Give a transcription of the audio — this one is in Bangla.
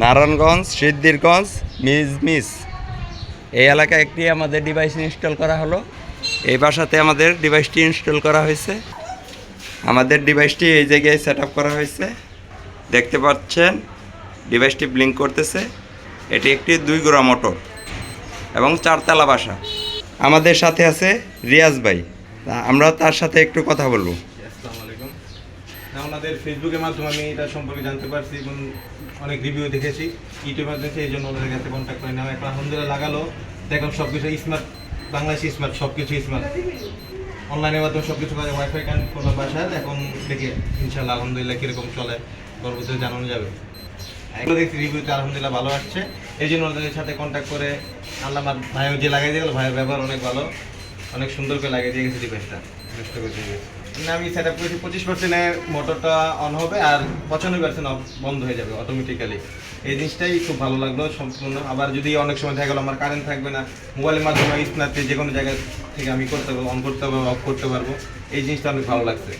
Narayanganj, Siddhirganj, Ms miss. এই এলাকায় একটি আমাদের ডিভাইস ইনস্টল করা হলো। এই বাসাতে আমাদের ডিভাইসটি ইনস্টল করা হয়েছে। আমাদের ডিভাইসটি এই জায়গায় সেট করা হয়েছে। দেখতে পাচ্ছেন ডিভাইসটি ব্লিঙ্ক করতেছে। এটি একটি দুই গোড়া মোটর এবং চারতলা বাসা। আমাদের সাথে আছে রিয়াজ ভাই। আমরা তার সাথে একটু কথা বলব। না, ওনাদের ফেসবুকের মাধ্যমে আমি এটা সম্পর্কে জানতে পারছি এবং অনেক রিভিউ দেখেছি। ইউটিউবে দেখেছি এই জন্য ওনাদের কাছে কন্ট্যাক্ট করে নেওয়া। এখন আলহামদুলিল্লাহ লাগালো। দেখলাম সব কিছু স্মার্ট বাংলাদেশি স্মার্ট সব কিছু স্মার্ট অনলাইনের মাধ্যমে সব কিছু ওয়াইফাই কানেক্ট করলাম বাসায় এখন দেখি ইনশাল্লাহ আলহামদুলিল্লাহ কীরকম চলে, পরবর্তীতে জানানো যাবে। এগুলো দেখছি রিভিউতে আলহামদুলিল্লাহ ভালো আসছে। এই জন্য ওদের সাথে কন্ট্যাক্ট করে আল্লাহ আমার ভাইও যে লাগিয়ে দিয়ে গেলো, ভাইয়ের ব্যবহার অনেক ভালো। অনেক সুন্দর করে লাগিয়ে দিয়ে গেছে ডিভাইসটা না, আমি সেট আপ করেছি পঁচিশ পার্সেন্টের মোটরটা অন হবে আর পঁচানব্বই পার্সেন্ট বন্ধ হয়ে যাবে অটোমেটিক্যালি এই জিনিসটাই খুব ভালো লাগল সম্পূর্ণ। আবার যদি অনেক সময় দেখা আমার কারেন্ট থাকবে না মোবাইলের মাধ্যমে স্নাতে যে কোনো জায়গা থেকে আমি করতে পারব অন করতে পারব অফ করতে পারব এই জিনিসটা অনেক ভালো লাগছে।